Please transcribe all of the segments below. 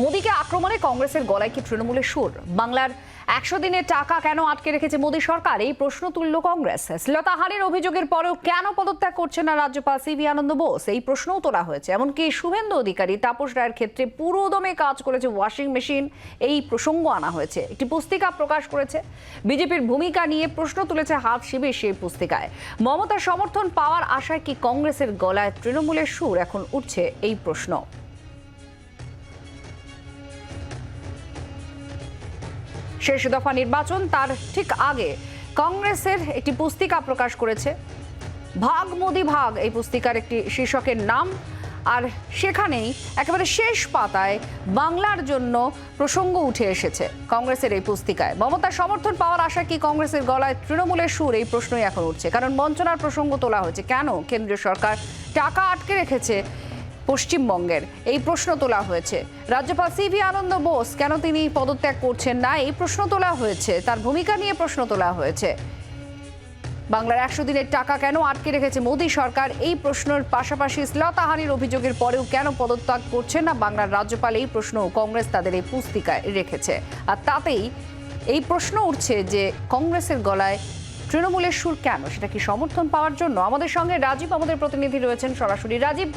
মোদীকে আক্রমণে কংগ্রেসের গলায় কি তৃণমূলের সুর? বাংলার একশো দিনের টাকা কেন আটকে রেখেছে মোদী সরকার? এই প্রশ্ন তুলল কংগ্রেস। শ্লীলতাহানির অভিযোগের পরেও কেন পদত্যাগ করছে না রাজ্যপাল সিভি আনন্দ বোস? এই প্রশ্নও তোলা হয়েছে। এমনকি শুভেন্দু অধিকারী তাপস রায়ের ক্ষেত্রে পুরোদমে কাজ করেছে ওয়াশিং মেশিন। এই প্রসঙ্গ আনা হয়েছে। একটি পুস্তিকা প্রকাশ করেছে। বিজেপির ভূমিকা নিয়ে প্রশ্ন তুলেছে হাত শিবির সেই পুস্তিকায়। মমতার সমর্থন পাওয়ার আশায় কি কংগ্রেসের গলায় তৃণমূলের সুর? এখন উঠছে এই প্রশ্ন। শেষ দফা নির্বাচন তার ঠিক আগে। কংগ্রেসের একটি পুস্তিকা প্রকাশ করেছে। ভাগ মোদি ভাগ এই পুস্তিকার একটি শীর্ষকের নাম। আর সেখানেই একেবারে শেষ পাতায় বাংলার জন্য প্রসঙ্গ উঠে এসেছে কংগ্রেসের এই পুস্তিকায়। মমতার সমর্থন পাওয়ার আশা কি কংগ্রেসের গলায় তৃণমূলের সুর? এই প্রশ্নই এখন উঠছে। কারণ বঞ্চনার প্রসঙ্গ তোলা হয়েছে। কেন? কেন্দ্রীয় সরকার টাকা আটকে রেখেছে পশ্চিমবঙ্গের। এই প্রশ্ন তোলা হয়েছে। রাজ্যপাল সিভি আনন্দ বোস, কেন তিনি পদত্যাগ করছেন না? এই প্রশ্ন তোলা হয়েছে। তার ভূমিকা নিয়ে প্রশ্ন তোলা হয়েছে। বাংলার একশো দিনের টাকা কেন আটকে রেখেছে মোদী সরকার? এই প্রশ্নের পাশাপাশি শ্লীলতাহানির অভিযোগের পরেও কেন পদত্যাগ করছে না বাংলার রাজ্যপাল? এই প্রশ্ন কংগ্রেস তাদের এই পুস্তিকায় রেখেছে। আর তাতেই এই প্রশ্ন উঠছে যে কংগ্রেসের গলায় তৃণমূলের সুর কেন? সেটা কি সমর্থন পাওয়ার জন্য? আমাদের সঙ্গে রাজীব আমাদের প্রতিনিধি রয়েছেন সরাসরি। রাজীব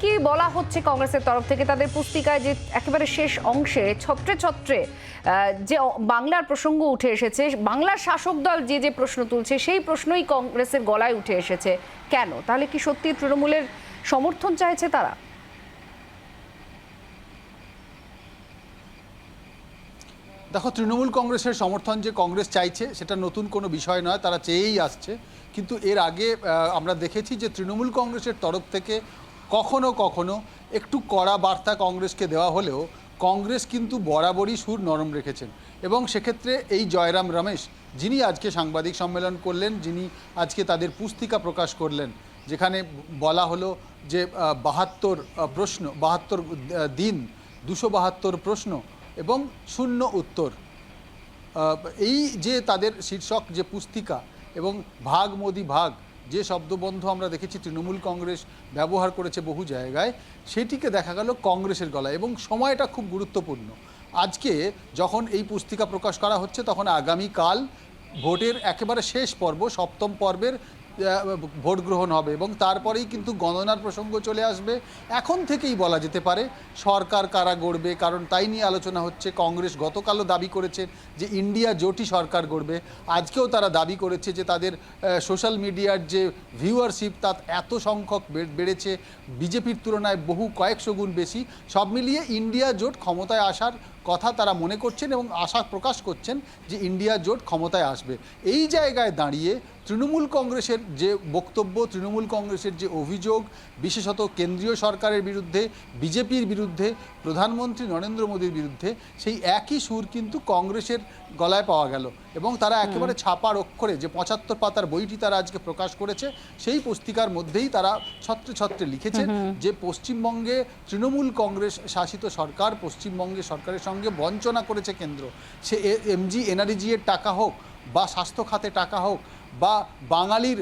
কি বলা হচ্ছে কংগ্রেসের তরফ থেকে? তাদের পুস্তিকায় যে একেবারে শেষ অংশে ছত্রে ছত্রে যে বাংলার প্রসঙ্গ উঠে এসেছে, বাংলার শাসক দল যে যে প্রশ্ন তুলছে, সেই প্রশ্নই কংগ্রেসের গলায় উঠে এসেছে। কেন? তাহলে কি সত্যি তৃণমূলের সমর্থন চাইছে তারা? দেখো, তৃণমূল কংগ্রেসের সমর্থন যে কংগ্রেস চাইছে, সেটা নতুন কোনো বিষয় নয়, তারা চেয়েই আসছে। কিন্তু এর আগে আমরা দেখেছি যে তৃণমূল কংগ্রেসের তরফ থেকে কখনো কখনো একটু কড়া বার্তা কংগ্রেসকে দেওয়া হলেও কংগ্রেস কিন্তু বরাবরই সুর নরম রেখেছেন। এবং সেক্ষেত্রে এই জয়রাম রমেশ, যিনি আজকে সাংবাদিক সম্মেলন করলেন, যিনি আজকে তাদের পুস্তিকা প্রকাশ করলেন, যেখানে বলা হলো যে বাহাত্তর প্রশ্ন, বাহাত্তর দিন, দুশো বাহাত্তর প্রশ্ন এবং শূন্য উত্তর। এই যে তাদের শীর্ষক যে পুস্তিকা এবং ভাগ মোদি ভাগ যে শব্দবন্ধ আমরা দেখেছি তৃণমূল কংগ্রেস ব্যবহার করেছে বহু জায়গায়, সেটিকে দেখা গেল কংগ্রেসের গলায় এবং সময়টা খুব গুরুত্বপূর্ণ। আজকে যখন এই পুস্তিকা প্রকাশ করা হচ্ছে, তখন আগামীকাল ভোটের একেবারে শেষ পর্ব, সপ্তম পর্বের ভোট গ্রহণ হবে এবং তারপরেই কিন্তু গণনার প্রসঙ্গ চলে আসবে। এখন থেকেই বলা যেতে পারে, সরকার কারা গড়বে? কারণ তাই নিয়ে আলোচনা হচ্ছে। কংগ্রেস গতকালও দাবি করেছে যে ইন্ডিয়া জোটই সরকার গড়বে। আজকেও তারা দাবি করেছে যে তাদের সোশ্যাল মিডিয়ার যে ভিউয়ারশিপ তা এত সংখ্যক বেড়েছে। বিজেপির তুলনায় বহু কয়েকশো গুণ বেশি। সব মিলিয়ে ইন্ডিয়া জোট ক্ষমতায় আসার কথা তারা মনে করছেন এবং আশা প্রকাশ করছেন যে ইন্ডিয়া জোট ক্ষমতায় আসবে। এই জায়গায় দাঁড়িয়ে তৃণমূল কংগ্রেসের যে বক্তব্য তৃণমূল কংগ্রেসের যে অভিযোগ বিশেষত কেন্দ্রীয় সরকারের বিরুদ্ধে বিজেপির বিরুদ্ধে প্রধানমন্ত্রী নরেন্দ্র মোদীর বিরুদ্ধে সেই একই সুর কিন্তু কংগ্রেসের গলায় পাওয়া গেল। এবং তারা একেবারে ছাপার অক্ষরে যে পঁচাত্তর পাতার বইটি তারা আজকে প্রকাশ করেছে সেই পুস্তিকার মধ্যেই তারা ছত্রে ছত্রে লিখেছেন যে পশ্চিমবঙ্গে তৃণমূল কংগ্রেস শাসিত সরকার পশ্চিমবঙ্গে সরকারের সঙ্গে বঞ্চনা করেছে কেন্দ্র। সে এমজি এনআরজি এর টাকা হোক বা স্বাস্থ্য খাতে টাকা হোক বা বাঙালির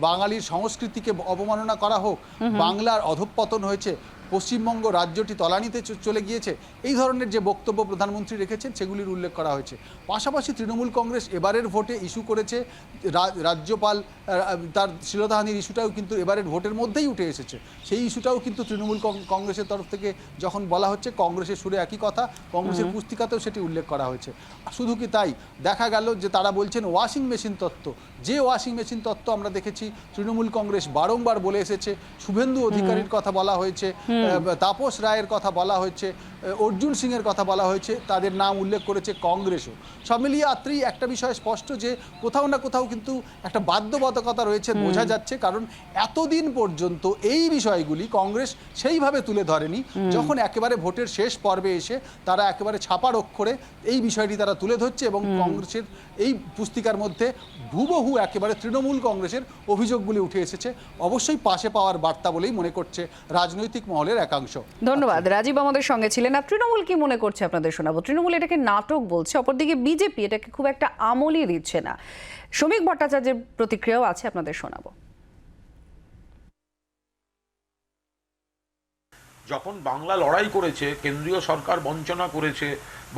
বাঙালির সংস্কৃতিকে অবমাননা করা হোক বাংলার অধঃপতন হয়েছে পশ্চিমবঙ্গ রাজ্যটি তলানিতে চলে গিয়েছে। এই ধরনের যে বক্তব্য প্রধানমন্ত্রী রেখেছেন সেগুলির উল্লেখ করা হয়েছে। পাশাপাশি তৃণমূল কংগ্রেস এবারের ভোটে ইস্যু করেছে। রা- রাজ্যপাল তার শিলতাহানির ইস্যুটাও কিন্তু এবারের ভোটের মধ্যেই উঠে এসেছে। সেই ইস্যুটাও কিন্তু তৃণমূল কংগ্রেসের তরফ থেকে যখন বলা হচ্ছে কংগ্রেসের সুরে একই কথা কংগ্রেসের পুস্তিকাতেও সেটি উল্লেখ করা হয়েছে। শুধু কি তাই দেখা গেল যে তারা বলছেন ওয়াশিং মেশিন তত্ত্ব। যে ওয়াশিং মেশিন তত্ত্ব আমরা দেখেছি তৃণমূল কংগ্রেস বারংবার বলে এসেছে। শুভেন্দু অধিকারীর কথা বলা হয়েছে। তাপস রায়ের কথা বলা হয়েছে অর্জুন সিং এর কথা বলা হয়েছে তাদের নাম উল্লেখ করেছে কংগ্রেসও। সব মিলিয়ে আত্রেই একটা বিষয় স্পষ্ট যে কোথাও না কোথাও কিন্তু একটা বাধ্যবাধকতা রয়েছে বোঝা যাচ্ছে কারণ এতদিন পর্যন্ত এই বিষয়গুলি কংগ্রেস সেইভাবে তুলে ধরেনি। যখন একেবারে ভোটের শেষ পর্বে এসে তারা একেবারে ছাপার অক্ষরে এই বিষয়টি তারা তুলে ধরছে এবং কংগ্রেসের এই পুস্তিকার মধ্যে হুবহু একেবারে তৃণমূল কংগ্রেসের অভিযোগগুলি উঠে এসেছে। অবশ্যই পাশে পাওয়ার বার্তা বলেই মনে করছে রাজনৈতিক মহলের একাংশ। ধন্যবাদ। রাজীব আমাদের সঙ্গে ছিলেন। আর তৃণমূল কি মনে করছে আপনাদের শোনাবো? তৃণমূল এটাকে নাটক বলছে অপরদিকে বিজেপি এটাকে খুব একটা আমলই দিচ্ছে না। শ্রমিক ভট্টাচার্যের প্রতিক্রিয়াও আছে আপনাদের শোনাবো। যখন বাংলা লড়াই করেছে কেন্দ্রীয় সরকার বঞ্চনা করেছে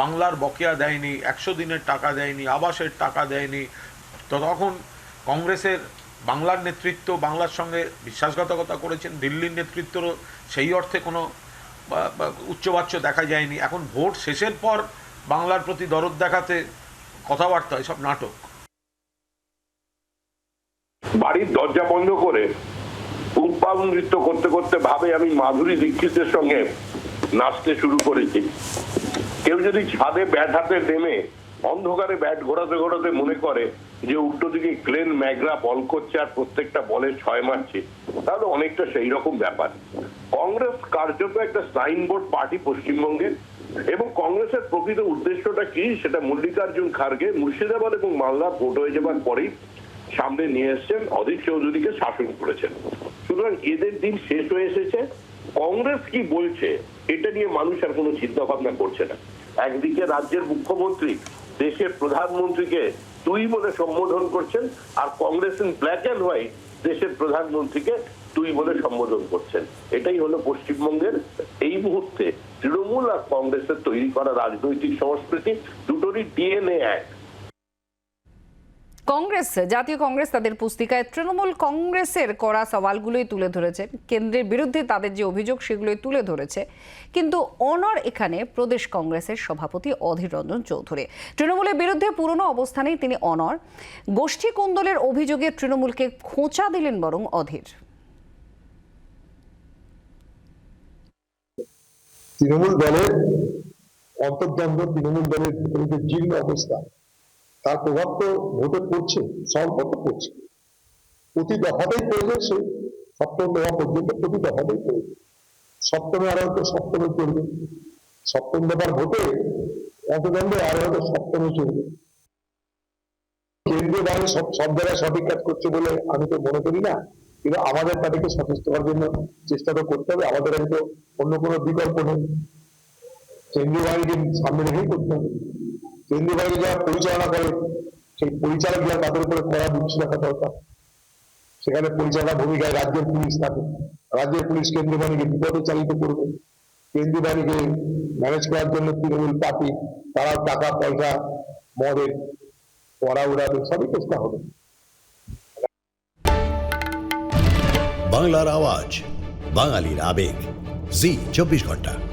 বাংলার বকেয়া দেয়নি একশো দিনের টাকা দেয়নি আবাসের টাকা দেয়নি তো তখন কংগ্রেসের বাংলার নেতৃত্ব, বাংলার সঙ্গে বিশ্বাসঘাতকতা করেছেন, দিল্লির নেতৃত্বরও সেই অর্থে কোনো উচ্চবাচ্য দেখা যায়নি। এখন ভোট শেষের পর বাংলার প্রতি দরদ দেখাতে কথাবার্তা, এসব নাটক। বাড়ির দরজা বন্ধ করে উৎপাদ নৃত্য করতে করতে ভাবে আমি মাধুরী দীক্ষিতের সঙ্গে নাচতে শুরু করেছি। কেউ যদি ছাদে ব্যাট হাতে নেমে অন্ধকারে ব্যাট ঘোরাতে ঘোরাতে মনে করে যে উল্টো দিকে ক্লেন ম্যাগরা বল করছে আর প্রত্যেকটা বলে ছয় মারছে, তাহলে অনেকটা সেই রকম ব্যাপার। কংগ্রেস কার্যত একটা সাইনবোর্ড পার্টি পশ্চিমবঙ্গে, এবং কংগ্রেসের প্রকৃত উদ্দেশ্যটা কি সেটা মল্লিকার্জুন খার্গে মুর্শিদাবাদ এবং মালদা ভোট হয়ে যাবার পরেই সামনে নিয়ে এসছেন অধীর চৌধুরীকে শাসন করেছেন। সুতরাং এদের দিন শেষ হয়ে এসেছে। কংগ্রেস কি বলছে এটা নিয়ে মানুষ আর কোনো চিন্তা ভাবনা করছে না। একদিকে রাজ্যের মুখ্যমন্ত্রী, দেশের প্রধানমন্ত্রীকে তুই বলে সম্বোধন করছেন, আর Congress in black and white দেশের প্রধানমন্ত্রীকে তুই বলে সম্বোধন করছেন। এটাই হলো পশ্চিমবঙ্গের এই মুহূর্তে তৃণমূল আর কংগ্রেসের তৈরি করা রাজনৈতিক সংস্কৃতি, দুটোরই ডিএনএ এক। কংগ্রেস, জাতীয় কংগ্রেস তাদের পুস্তিকায় তৃণমূল কংগ্রেসের করা সওয়ালগুলোই তুলে ধরেছে। কেন্দ্রের বিরুদ্ধে তাদের যে অভিযোগ সেগুলোই তুলে ধরেছে। কিন্তু অনর এখানে প্রদেশ কংগ্রেসের সভাপতি অধীর রঞ্জন চৌধুরী। তৃণমূলের বিরুদ্ধে পুরনো অবস্থানেই তিনি অনর। গোষ্ঠী কুন্দলের অভিযোগে তৃণমূলকে খোঁচা দিলেন বরং অধীর। তৃণমূল দলের, অন্তর্দ্বন্দ্ব তৃণমূল দলের যে জীর্ণ অবস্থা। তার প্রভাব তো ভোটে পড়ছে তো পড়ছে। প্রতি দফাতেই পড়বে সে, সপ্তম দফা পর্যন্ত প্রতি দফাতেই পড়বে। সপ্তমে আরও হয়তো সপ্তমে পড়বে সপ্তম দফার ভোটে অন্তদ্বন্দ্বে আরও হয়তো সপ্তমে চলবে। কেন্দ্রীয় বাহিনী সব সব জায়গায় সঠিক কাজ করছে বলে আমি তো মনে করি না। কিন্তু আমাদের তাদেরকে সচেষ্ট করার জন্য চেষ্টা তো করতে হবে। আমাদের হয়তো অন্য কোনো বিকল্প নেই। কেন্দ্রীয় বাহিনীকে সামনে রেখেই করতে হবে। কেন্দ্রীয় বাহিনী যারা পরিচালনা করে, সেই পরিচালক যারা তাদের উপরে কড়া দৃষ্টি দরকার। সেখানে পরিচালনা ভূমিকায় রাজ্যের পুলিশ থাকে। রাজ্যের পুলিশ কেন্দ্রীয় বাহিনীকে বিপদে চালিত করবে। কেন্দ্রীয় বাহিনীকে ম্যানেজ করার জন্য তৃণমূল পার্টি তারা টাকা, পয়সা, মদের পড়া উড়াবে, সবই চেষ্টা হবে। বাংলার আওয়াজ, বাঙালির আবেগ। জি, চব্বিশ ঘণ্টা।